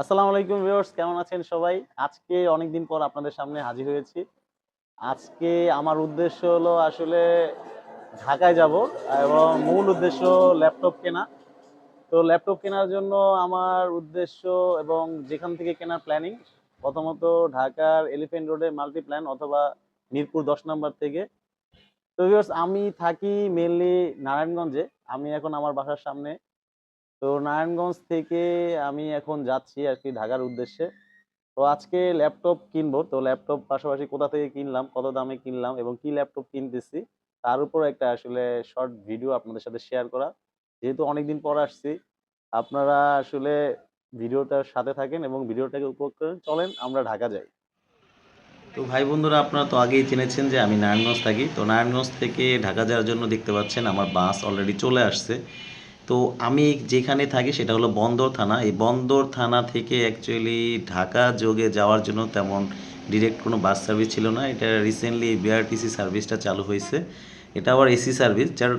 আসসালামু আলাইকুম ভিউয়ার্স, কেমন আছেন সবাই? আজকে অনেকদিন পর আপনাদের সামনে হাজির হয়েছি। আজকে আমার উদ্দেশ্য হলো আসলে ঢাকায় যাব এবং মূল উদ্দেশ্য ল্যাপটপ কেনা। তো ল্যাপটপ কেনার জন্য আমার উদ্দেশ্য এবং যেখান থেকে কেনার প্ল্যানিং, প্রথমত ঢাকার এলিফেন্ট রোডে মাল্টি প্ল্যান অথবা মিরপুর দশ নম্বর থেকে। তো ভিউয়ার্স, আমি থাকি মেনলি নারায়ণগঞ্জে। আমি এখন আমার বাসার সামনে তো নারায়ণগঞ্জ থেকে আমি এখন যাচ্ছি আর কি ঢাকার উদ্দেশ্যে। তো আজকে ল্যাপটপ কিনবো, তো ল্যাপটপ পাশাপাশি কোথা থেকে কিনলাম, কত দামে কিনলাম এবং কি ল্যাপটপ কিনতেছি, তার উপর একটা আসলে শর্ট ভিডিও আপনাদের সাথে শেয়ার করা। যেহেতু অনেকদিন পর আসছি, আপনারা আসলে ভিডিওটার সাথে থাকেন এবং ভিডিওটাকে উপভোগ করেন। চলেন আমরা ঢাকা যাই। তো ভাই বন্ধুরা, আপনারা তো আগেই জেনেছেন যে আমি নারায়ণগঞ্জ থাকি। তো নারায়ণগঞ্জ থেকে ঢাকা যাওয়ার জন্য দেখতে পাচ্ছেন আমার বাস অলরেডি চলে আসছে। তো আমি যেখানে থাকি সেটা হলো বন্দর থানা। এই বন্দর থানা থেকে অ্যাকচুয়ালি ঢাকা যোগে যাওয়ার জন্য তেমন ডিরেক্ট কোনো বাস সার্ভিস ছিল না। এটা রিসেন্টলি বিআরটিসি সার্ভিসটা চালু হয়েছে। এটা আবার এসি সার্ভিস যার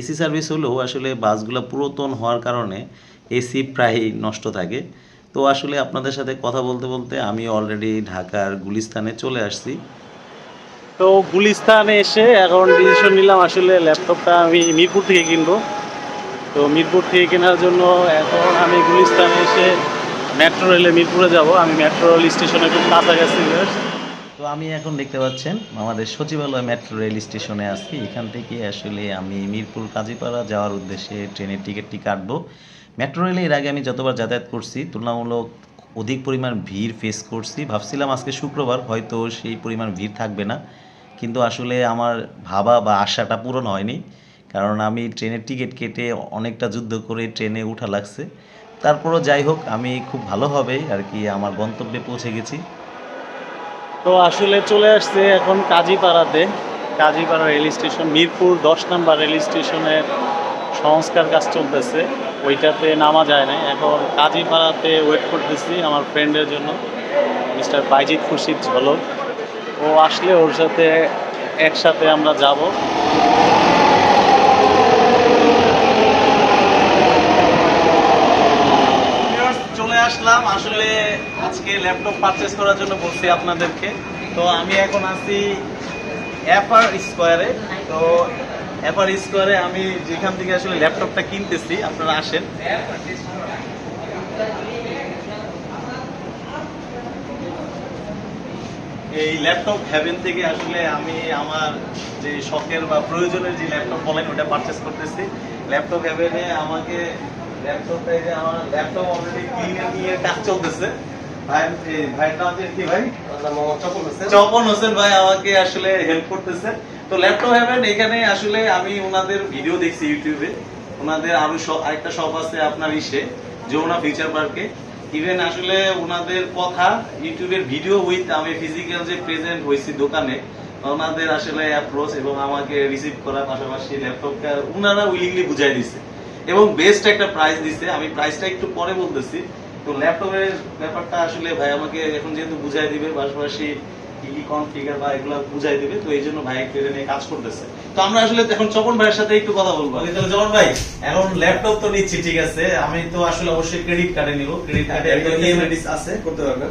এসি সার্ভিস হলেও আসলে বাসগুলো পুরাতন হওয়ার কারণে এসি প্রায় নষ্ট থাকে। তো আসলে আপনাদের সাথে কথা বলতে বলতে আমি অলরেডি ঢাকার গুলিস্তানে চলে আসছি। তো গুলিস্তানে এসে এখন ডিসিশন নিলাম আসলে ল্যাপটপটা আমি মিরপুর থেকে কিনবো। তো মিরপুর থেকে কেনার জন্য এখন আমি গুলিস্তানে এসে মেট্রো রেলে মিরপুরে যাব। আমি মেট্রো রেল স্টেশনে খুব কাছাকাছি। তো আমি এখন দেখতে পাচ্ছেন, আমাদের সচিবালয় মেট্রো রেল স্টেশনে আছি। এখান থেকে আসলে আমি মিরপুর কাজীপাড়া যাওয়ার উদ্দেশ্যে ট্রেনের টিকিটটি কাটবো। মেট্রো রেলে এর আগে আমি যতবার যাতায়াত করছি, তুলনামূলক অধিক পরিমাণ ভিড় ফেস করছি। ভাবছিলাম আজকে শুক্রবার, হয়তো সেই পরিমাণ ভিড় থাকবে না। কিন্তু আসলে আমার ভাবা বা আশাটা পূরণ হয়নি। কারণ আমি ট্রেনের টিকিট কেটে অনেকটা যুদ্ধ করে ট্রেনে উঠা লাগছে। তারপরও যাই হোক, আমি খুব ভালোভাবেই আর কি, আমার গন্তব্যে পৌঁছে গেছি। তো আসলে চলে আসছে এখন কাজীপাড়াতে। কাজীপাড়া রেল স্টেশন, মিরপুর দশ নম্বর রেল স্টেশনের সংস্কার কাজ চলতেছে। ওইটাতে নামা যায় না এখন কাজীপাড়াতে ওয়েট করতেছি আমার ফ্রেন্ডের জন্য, মিস্টার বাইজিৎ খুরশিদ ঝলক। ও আসলে ওর সাথে একসাথে আমরা যাব চলে আসলাম। আসলে আজকে ল্যাপটপ পারচেস করার জন্য বলছি আপনাদেরকে। তো আমি এখন আছি এফআর স্কোয়ারে তো এফআর স্কোয়ারে আমি যেখান থেকে আসলে ল্যাপটপটা কিনতেছি, আপনারা আসেন। এই ল্যাপটপ হ্যাভেন থেকে আসলে আমি আমার যে শখের বা প্রয়োজনের যে ল্যাপটপ বলেন, ওটা পারচেস করতেছি। ল্যাপটপ হ্যাভেনে আমাকে ল্যাপটপটা এই যে আমার ল্যাপটপ অলরেডি কিনে নিয়ে কাজ চলতেছে। ভাই ভাইয়ের নাম হচ্ছে কি ভাই? চপন হোসেন। ভাই আমাকে আসলে হেল্প করতেছে। তো ল্যাপটপ হ্যাভেন এখানে আসলে আমি ওনাদের ভিডিও দেখছি ইউটিউবে ওনাদের আরও আরেকটা শপ আছে আপনার ইসে যমুনা ফিউচার পার্কে ইভেন আসলে ওনাদের কথা ইউটিউবের ভিডিও উইথ আমি ফিজিক্যাল যে প্রেজেন্ট হয়েছি দোকানে ওনাদের আসলে অ্যাপ্রোচ এবং আমাকে রিসিভ করার পাশাপাশি ল্যাপটপটা ওনারা উইলিংলি বুঝাই দিছে। এবং বেস্ট একটা প্রাইস দিছে। আমি প্রাইসটা একটু পরে বলতেছি। তো ল্যাপটপের ব্যাপারটা আসলে ভাই আমাকে এখন যেহেতু বুঝাই দিবে, পাশাপাশি কি কি কনফিগার বা এগুলো বুঝাই দিবে তো এই জন্য ভাই একটু নিয়ে কাজ করতেছে। তো আমরা আসলে এখন চপন ভাইয়ের সাথে একটু কথা বলব। তাহলে জমন ভাই এখন ল্যাপটপ তো নিচ্ছি ঠিক আছে। আমি তো আসলে অবশ্যই ক্রেডিট কার্ডে নিব। ক্রেডিট কার্ডে ইএমআই আছে। করতে পারবেন।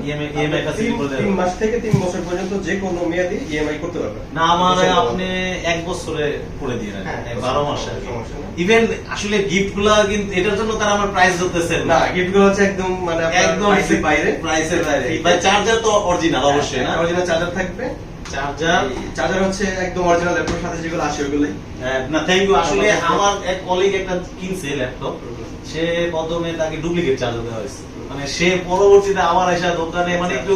Facility করে তিন মাস থেকে তিন বছর পর্যন্ত যে কোনো মেয়াদি ইএমআই করতে পারবেন। না আমার আপনি এক বছরে করে দিয়ে হ্যাঁ, বারো মাসে। সমস্যা ইভেন আসলে গিফটগুলা কিন্তু এটার জন্য তারা আমার প্রাইস ধরতেছে না। গিফটগুলো হচ্ছে একদম মানে একদম বাইরে। প্রাইসের বাইরে। ভাই চার্জার তো অরিজিনাল অবশ্যই না? অরিজিনাল চার্জার থাকবে। চার্জার চার্জার হচ্ছে একদম অরিজিনাল ল্যাপটপের সাথে যেগুলো আসে ওগুলোই। না থ্যাংক ইউ আসলে আমার এক কলিগ একটা কিনছে ল্যাপটপ সে প্রথমে তাকে ডুপ্লিকেট চার্জার দেওয়া হয়েছে। মানে সে পরবর্তীতে আবার এসে দোকানে মানে একটু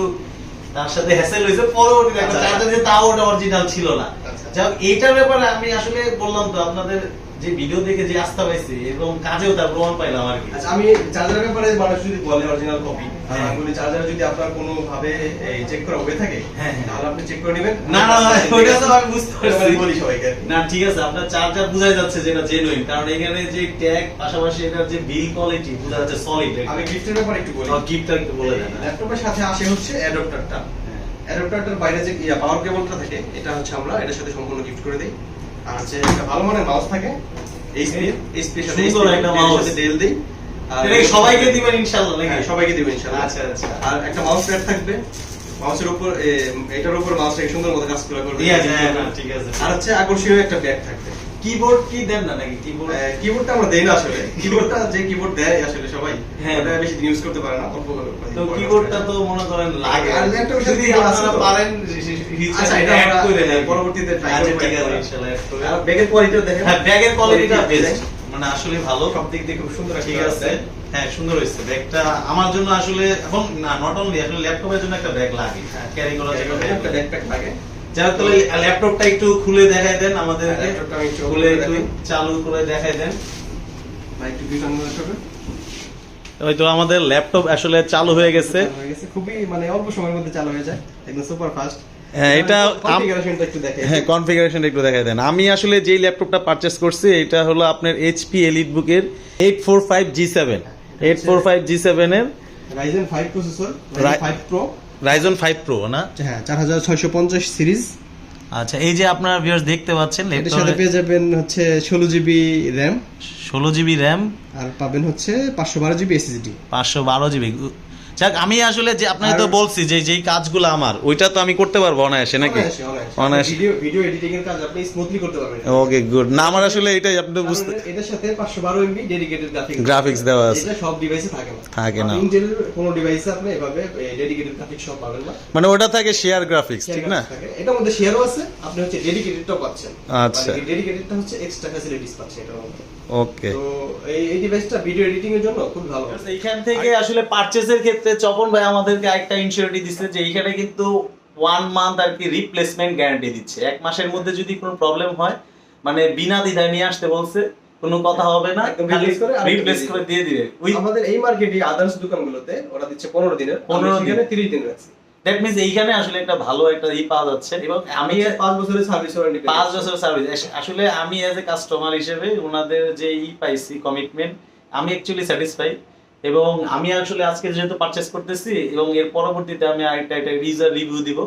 তার সাথে হ্যাসেল হয়েছে। পরবর্তীতে একটা আচ্ছা। চার্জার দিয়ে তাও ওটা অরিজিনাল ছিল না। আচ্ছা। যাই হোক, এইটার ব্যাপারে আমি আসলে বললাম তো আপনাদের যে ভিডিও দেখে যে আস্থা পাইছি এবং কাজেও তার প্রমাণ পাইলাম আর কি। আচ্ছা আমি চার্জারের ব্যাপারে মানুষ যদি বলে অরিজিনাল কপি হ্যাঁ। চার্জার যদি আপনার কোনো ভাবে চেক করা হয়ে থাকে হ্যাঁ, হ্যাঁ। তাহলে আপনি চেক করে নেবেন। না না না, ওইটা তো আমি বুঝতে পারছি। বলি সবাইকে না ঠিক আছে আপনার চার্জার বোঝাই যাচ্ছে যে এটা জেনুইন কারণ এখানে যে ট্যাগ পাশাপাশি এটার যে বিল কোয়ালিটি বোঝা যাচ্ছে সলিড আমি গিফটের ব্যাপারে একটু বলি। গিফটটা একটু বলে দেন। হ্যাঁ। ল্যাপটপের সাথে আসে হচ্ছে অ্যাডাপ্টারটা অ্যাডাপ্টারটার বাইরে যে পাওয়ার কেবলটা থাকে এটা হচ্ছে আমরা এটার সাথে সম্পূর্ণ গিফট করে দিই। আর হচ্ছে একটা ভালো মানের মাউস থাকে এইচপি সাথে সুন্দর একটা mouse। ডেল দিই। সবাইকে দিবেন ইনশাআল্লাহ নাকি? হ্যাঁ, সবাইকে দিবেন ইনশাআল্লাহ। আচ্ছা আচ্ছা। আর একটা মাউস প্যাড থাকবে। মাউসের উপর এটার উপর মাউসটাকে সুন্দর মতো কাজ করা করবে। হ্যাঁ, হ্যাঁ, ঠিক আছে। আর হচ্ছে আকর্ষণীয় একটা ব্যাগ থাকবে। কিবোর্ড কি দেন না নাকি? কিবোর্ড কিবোর্ডটা আমরা দেই না আসলে। কিবোর্ডটা যে কিবোর্ড দেয় আসলে সবাই। হ্যাঁ। বেশি ইউজ করতে পারে না অল্প তো কিবোর্ডটা তো মনে করেন লাগে। আর যদি আপনারা পারেন আচ্ছা, এটা অ্যাড করে দেন। পরবর্তীতে করব ঠিক। আছে করে আর ব্যাগের কোয়ালিটিও দেখেন। হ্যাঁ ব্যাগের কোয়ালিটিটা বেস্ট মানে আসলে ভালো। সব দিক দিয়ে খুব সুন্দর ঠিক আছে। হ্যাঁ সুন্দর হয়েছে। ব্যাগটা আমার জন্য আসলে এবং না নট অনলি আসলে ল্যাপটপের জন্য একটা ব্যাগ লাগে। ক্যারি করার জন্য একটা ব্যাগ ব্যাকপ্যাক তাহলে ল্যাপটপটা একটু খুলে দেখাই দেন আমাদেরকে। হ্যাঁ, ল্যাপটপটা আমি খুলে একটু চালু করে দেখাই দেন। ভাই একটু আমাদের ল্যাপটপ আসলে চালু হয়ে গেছে। খুবই মানে অল্প সময়ের মধ্যে চালু হয়ে যায় একদম সুপার ফাস্ট হ্যাঁ, এটা আম- কনফিগারেশনটা একটু দেখে হ্যাঁ দেখাই দেন। আমি আসলে যেই ল্যাপটপটা পারচেস করছি এটা হলো আপনার এইচপি এলিট বুকের eight four five G seven eight four five G সেভেনের Ryzen 5 processor 5 pro Ryzen five pro না? হ্যাঁ 4650 সিরিজ। আচ্ছা এই যে আপনার ভিউয়ার্স দেখতে পাচ্ছেন এটার সাথে পেয়ে যাবেন হচ্ছে 16 জিবি র্যাম ষোলো জিবি র্যাম আর পাবেন হচ্ছে 512 জিবি এসএসডি পাঁচশো বারো জিবি যাক আমি আসলে যে আপনাকে তো বলছি যে যেই কাজগুলো আমার ওইটা তো আমি করতে পারব অনায়াসে নাকি? অনায়াসে ভিডিও ভিডিও এডিটিং এর কাজ আপনি স্মুথলি করতে পারবেন। ওকে গুড না আমার আসলে এটাই আপনি বুঝতে এটার সাথে 512 এমবি ডেডিকেটেড গ্রাফিক্স গ্রাফিক্স দেওয়া আছে। এটা সব ডিভাইসে থাকে না। থাকে না। ইন্টেল কোন ডিভাইসে আপনি এভাবে ডেডিকেটেড গ্রাফিক্স সব পাবেন না। মানে ওটা থাকে শেয়ার গ্রাফিক্স ঠিক না। এটার মধ্যে শেয়ারও আছে আপনি হচ্ছে ডেডিকেটেডটাও পাচ্ছেন। আচ্ছা। ডেডিকেটেডটা হচ্ছে এক্সট্রা ফ্যাসিলিটিস পাচ্ছেন এটার মধ্যে। ওকে। তো এই ডিভাইসটা ভিডিও এডিটিং এর জন্য খুব ভালো। এইখান থেকে আসলে পারচেজের ক্ষেত্রে চপন ভাই আমাদেরকে একটা ইনসিওরিটি দিচ্ছে যে এইখানে কিন্তু ওয়ান মান্থ আর কি রিপ্লেসমেন্ট গ্যারান্টি দিচ্ছে। এক মাসের মধ্যে যদি কোনো প্রবলেম হয় মানে বিনা দ্বিধায় নিয়ে আসতে বলছে কোনো কথা হবে না রিপ্লেস করে দিয়ে দিবে। আমাদের এই মার্কেটে আদার্স দোকানগুলোতে ওরা দিচ্ছে 15 দিনের 15 15 দিনে 30 দিন রাখছি দ্যাট মিন্স এইখানে আসলে একটা ভালো একটা ই পাওয়া যাচ্ছে। এবং আমি 5 বছরের সার্ভিস পাঁচ বছর সার্ভিস আসলে আমি এজ এ কাস্টমার হিসেবে ওনাদের যে ই পাইছি কমিটমেন্ট আমি অ্যাকচুয়ালি স্যাটিসফাই এবং আমি আসলে আজকে যেহেতু পারচেস করতেছি এবং এর পরবর্তীতে আমি আরেকটা একটা রিজার রিভিউ দিব।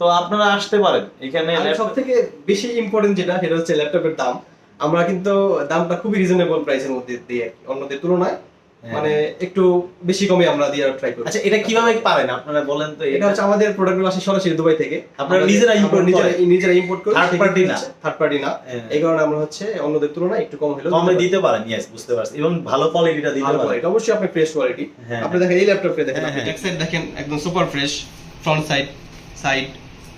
তো আপনারা আসতে পারেন। এখানে সব থেকে বেশি ইম্পর্টেন্ট যেটা সেটা হচ্ছে ল্যাপটপের দাম। আমরা কিন্তু দামটা খুবই রিজনেবল প্রাইসের মধ্যে দিই অন্যদের তুলনায়। মানে একটু বেশি কমে আমরা দিয়ে ট্রাই করি আচ্ছা এটা কীভাবে পারেন? আপনারা বলেন তো এটা হচ্ছে আমাদের প্রোডাক্টগুলো আসে সরাসরি দুবাই থেকে। আপনারা নিজেরা import নিজেরা নিজেরা ইম্পোর্ট করি Third party না? থার্ড পার্টি না। হ্যাঁ। এই কারণে আমরা হচ্ছে অন্যদের তুলনায় একটু কম হলেও কমে দিতে পারেন ইয়েস বুঝতে পারছি। এবং ভালো কোয়ালিটিটা দিতে পারেন। কোয়ালিটি অবশ্যই আপনি ফ্রেশ কোয়ালিটি হ্যাঁ। আপনি দেখেন এই ল্যাপটপে দেখেন হ্যাঁ, আপনি। হ্যাঁ। দেখেন একদম super fresh front side side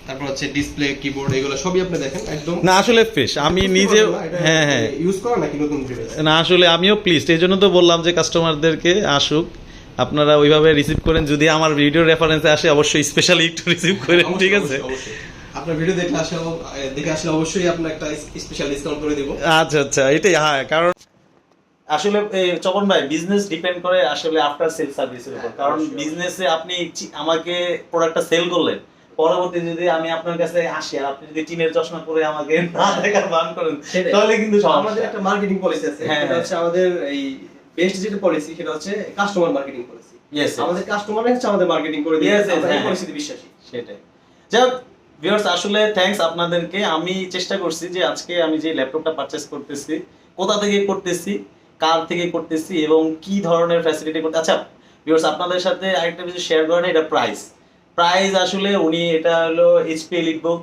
তারপর হচ্ছে ডিসপ্লে কিবোর্ড এগুলো সবই আপনি দেখেন একদম না আসলে ফ্রেশ আমি নিজে হ্যাঁ হ্যাঁ। ইউজ করা নাকি নতুন ডিভাইস না আসলে আমিও প্লিজ এই জন্য তো বললাম যে কাস্টমারদেরকে আসুক। আপনারা ওইভাবে রিসিভ করেন যদি আমার ভিডিও রেফারেন্সে আসে অবশ্যই স্পেশালি একটু রিসিভ করেন ঠিক আছে? আপনার ভিডিও দেখে আসলে দেখে আসলে অবশ্যই আপনার একটা স্পেশাল ডিসকাউন্ট করে দিব। আচ্ছা আচ্ছা এটাই হ্যাঁ কারণ আসলে চপন ভাই বিজনেস ডিপেন্ড করে আসলে আফটার সেল সার্ভিসের উপর। কারণ বিজনেসে আপনি আমাকে প্রোডাক্টটা সেল করলেন পরবর্তী যদি আমি আপনার কাছে আসি আর আপনি যদি টিনের চশমা করে আমাকে না দেখার বান করেন তাহলে কিন্তু আমাদের একটা মার্কেটিং পলিসি আছে। হ্যাঁ, সেটা। হচ্ছে আমাদের এই বেস্ট যেটা পলিসি সেটা হচ্ছে কাস্টমার মার্কেটিং পলিসি. আমাদের হচ্ছে আমাদের মার্কেটিং করে দিয়ে এই হ্যাঁ, পলিসিতে বিশ্বাসী। সেটাই। যাক ভিউয়ার্স আসলে থ্যাঙ্কস আপনাদেরকে। আমি চেষ্টা করছি যে আজকে আমি যে ল্যাপটপটা পারচেস করতেছি কোথা থেকে করতেছি কার থেকে করতেছি এবং কি ধরনের ফ্যাসিলিটি করতে আচ্ছা ভিউয়ার্স আপনাদের সাথে আরেকটা বিষয় শেয়ার করেন এটা প্রাইস প্রাইস আসলে উনি এটা হলো এইচপি এলিটবুক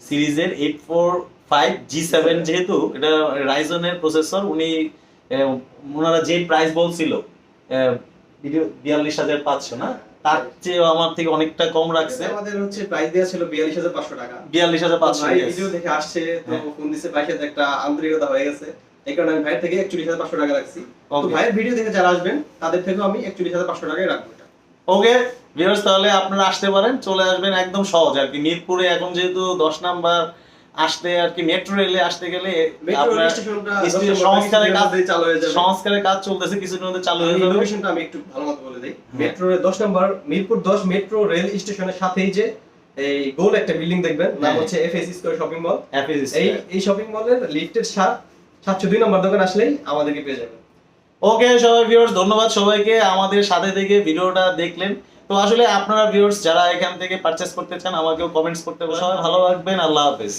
সিরিজের eight four five G seven যেহেতু এটা রাইজনের প্রসেসর উনি ওনারা যে প্রাইস বলছিল বিয়াল্লিশ হাজার পাঁচশো না? তার চেয়ে আমার থেকে অনেকটা কম রাখছে। আমাদের হচ্ছে প্রাইস দেওয়া ছিল বিয়াল্লিশ হাজার পাঁচশো টাকা। বিয়াল্লিশ হাজার পাঁচশো ভিডিও দেখে আসছে তো। ফোন ভাইয়ের সাথে একটা আন্তরিকতা হয়ে গেছে। এই কারণে আমি ভাইয়ের থেকে একচল্লিশ হাজার পাঁচশো টাকা রাখছি। ভাইয়ের ভিডিও দেখে যারা আসবেন তাদের থেকেও আমি একচল্লিশ হাজার পাঁচশো টাকায় রাখব। ওকে ভিউয়ার্স তাহলে আপনারা আসতে পারেন চলে আসবেন একদম সহজ আর কি। মিরপুরে এখন যেহেতু দশ নাম্বার আসতে আর কি মেট্রো রেলে আসতে গেলে সংস্কারের কাজ চালু হয়ে যাবে। সংস্কারের কাজ চলতেছে কিছুদিনের মধ্যে চালু হয়ে যাবে। লোকেশনটা আমি একটু ভালো মতো বলে দিই। মেট্রো দশ নম্বর মিরপুর দশ মেট্রো রেল স্টেশনের সাথেই যে এই গোল একটা বিল্ডিং দেখবেন নাম হ্যাঁ। হচ্ছে এফএস স্কোয়ার শপিং মল এই এই শপিং মলের লিফটের সাত সাতশো দুই নম্বর দোকান আসলেই আমাদেরকে পেয়ে যাবেন। ওকে সবাই ভিউয়ার্স ধন্যবাদ সবাইকে আমাদের সাথে থেকে ভিডিওটা দেখলেন। তো আসলে আপনারা ভিউয়ার্স যারা এখান থেকে পারচেস করতে চান, আমাকেও কমেন্টস করতে সবাই ভালো লাগবেন আল্লাহ হাফেজ।